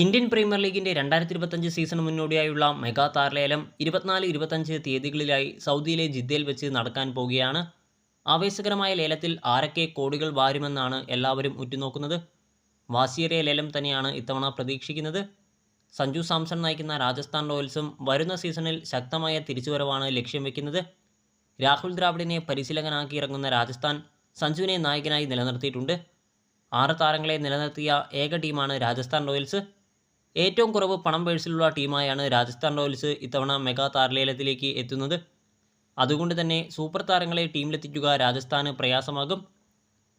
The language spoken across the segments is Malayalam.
ഇന്ത്യൻ പ്രീമിയർ ലീഗിന്റെ രണ്ടായിരത്തി ഇരുപത്തഞ്ച് സീസണ് മുന്നോടിയായുള്ള മെഗാ താരലേലം ഇരുപത്തിനാല് ഇരുപത്തഞ്ച് തീയതികളിലായി സൗദിയിലെ ജിദ്ദയിൽ വെച്ച് നടക്കാൻ പോകുകയാണ് ആവേശകരമായ ലേലത്തിൽ ആരൊക്കെ കോടികൾ വാരുമെന്നാണ് എല്ലാവരും ഉറ്റുനോക്കുന്നത്. വാശിയേറിയ ലേലം തന്നെയാണ് ഇത്തവണ പ്രതീക്ഷിക്കുന്നത്. സഞ്ജു സാംസൺ നയിക്കുന്ന രാജസ്ഥാൻ റോയൽസും വരുന്ന സീസണിൽ ശക്തമായ തിരിച്ചുവരവാണ് ലക്ഷ്യം വെക്കുന്നത്. രാഹുൽ ദ്രാവിഡിനെ പരിശീലകനാക്കി ഇറങ്ങുന്ന രാജസ്ഥാൻ സഞ്ജുവിനെ നായകനായി നിലനിർത്തിയിട്ടുണ്ട്. ആറ് താരങ്ങളെ നിലനിർത്തിയ ഏക ടീമാണ് രാജസ്ഥാൻ റോയൽസ്. ഏറ്റവും കുറവ് പണം പേഴ്സിലുള്ള ടീമായാണ് രാജസ്ഥാൻ റോയൽസ് ഇത്തവണ മെഗാ താരലേലത്തിലേക്ക് എത്തുന്നത്. അതുകൊണ്ട് തന്നെ സൂപ്പർ താരങ്ങളെ ടീമിലെത്തിക്കുക രാജസ്ഥാന് പ്രയാസമാകും.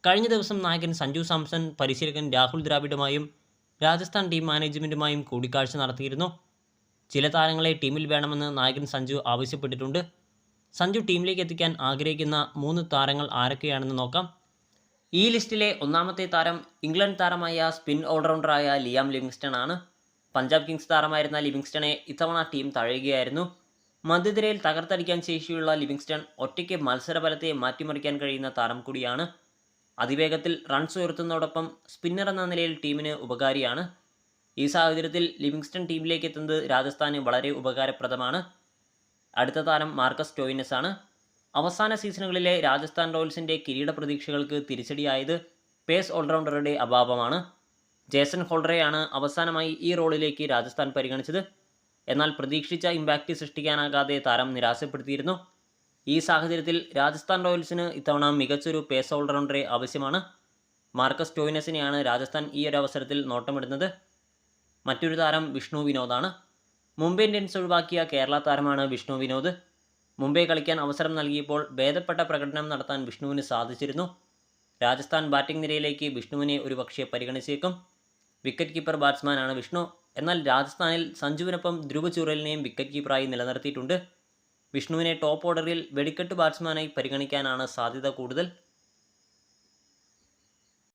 കഴിഞ്ഞ ദിവസം നായകൻ സഞ്ജു സാംസൺ പരിശീലകൻ രാഹുൽ ദ്രാവിഡുമായും രാജസ്ഥാൻ ടീം മാനേജ്മെന്റുമായും കൂടിക്കാഴ്ച നടത്തിയിരുന്നു. ചില താരങ്ങളെ ടീമിൽ വേണമെന്ന് നായകൻ സഞ്ജു ആവശ്യപ്പെട്ടിട്ടുണ്ട്. സഞ്ജു ടീമിലേക്ക് എത്തിക്കാൻ ആഗ്രഹിക്കുന്ന മൂന്ന് താരങ്ങൾ ആരൊക്കെയാണെന്ന് നോക്കാം. ഈ ലിസ്റ്റിലെ ഒന്നാമത്തെ താരം ഇംഗ്ലണ്ട് താരമായ സ്പിൻ ഓൾറൗണ്ടറായ ലിയാം ലിവിങ്സ്റ്റൺ ആണ് പഞ്ചാബ് കിങ്സ് താരമായിരുന്ന ലിവിങ്സ്റ്റണെ ഇത്തവണ ടീം തഴയുകയായിരുന്നു. മധ്യതിരയിൽ തകർത്തടിക്കാൻ ശേഷിയുള്ള ലിവിങ്സ്റ്റൺ ഒറ്റയ്ക്ക് മത്സരഫലത്തെ മാറ്റിമറിക്കാൻ കഴിയുന്ന താരം കൂടിയാണ്. അതിവേഗത്തിൽ റൺസ് ഉയർത്തുന്നതോടൊപ്പം സ്പിന്നർ എന്ന നിലയിൽ ടീമിന് ഉപകാരിയാണ്. ഈ സാഹചര്യത്തിൽ ലിവിങ്സ്റ്റൺ ടീമിലേക്ക് എത്തുന്നത് രാജസ്ഥാന് വളരെ ഉപകാരപ്രദമാണ്. അടുത്ത താരം മാർക്കസ് ടോയിനസ് ആണ്. അവസാന സീസണുകളിലെ രാജസ്ഥാൻ റോയൽസിന്റെ കിരീട പ്രതീക്ഷകൾക്ക് തിരിച്ചടിയായത് പേസ് ഓൾറൗണ്ടറുടെ അഭാവമാണ്. ജേസൺ ഹോൾഡറെയാണ് അവസാനമായി ഈ റോളിലേക്ക് രാജസ്ഥാൻ പരിഗണിച്ചത്. എന്നാൽ പ്രതീക്ഷിച്ച ഇമ്പാക്റ്റ് സൃഷ്ടിക്കാനാകാതെ താരം നിരാശപ്പെടുത്തിയിരുന്നു. ഈ സാഹചര്യത്തിൽ രാജസ്ഥാൻ റോയൽസിന് ഇത്തവണ മികച്ചൊരു പേസ് ഓൾറൗണ്ടറെ ആവശ്യമാണ്. മാർക്കസ് ടോയിനസിനെയാണ് രാജസ്ഥാൻ ഈ ഒരു അവസരത്തിൽ നോട്ടമിടുന്നത്. മറ്റൊരു താരം വിഷ്ണു വിനോദാണ്. മുംബൈ ഇന്ത്യൻസ് ഒഴിവാക്കിയ കേരള താരമാണ് വിഷ്ണു വിനോദ്. മുംബൈ കളിക്കാൻ അവസരം നൽകിയപ്പോൾ ഭേദപ്പെട്ട പ്രകടനം നടത്താൻ വിഷ്ണുവിന് സാധിച്ചിരുന്നു. രാജസ്ഥാൻ ബാറ്റിംഗ് നിരയിലേക്ക് വിഷ്ണുവിനെ ഒരുപക്ഷെ പരിഗണിച്ചേക്കും. വിക്കറ്റ് കീപ്പർ ബാറ്റ്സ്മാനാണ് വിഷ്ണു. എന്നാൽ രാജസ്ഥാനിൽ സഞ്ജുവിനൊപ്പം ധ്രുവ ചുറലിനെയും വിക്കറ്റ് കീപ്പറായി നിലനിർത്തിയിട്ടുണ്ട്. വിഷ്ണുവിനെ ടോപ്പ് ഓർഡറിൽ വെടിക്കെട്ട് ബാറ്റ്സ്മാനായി പരിഗണിക്കാനാണ് സാധ്യത കൂടുതൽ.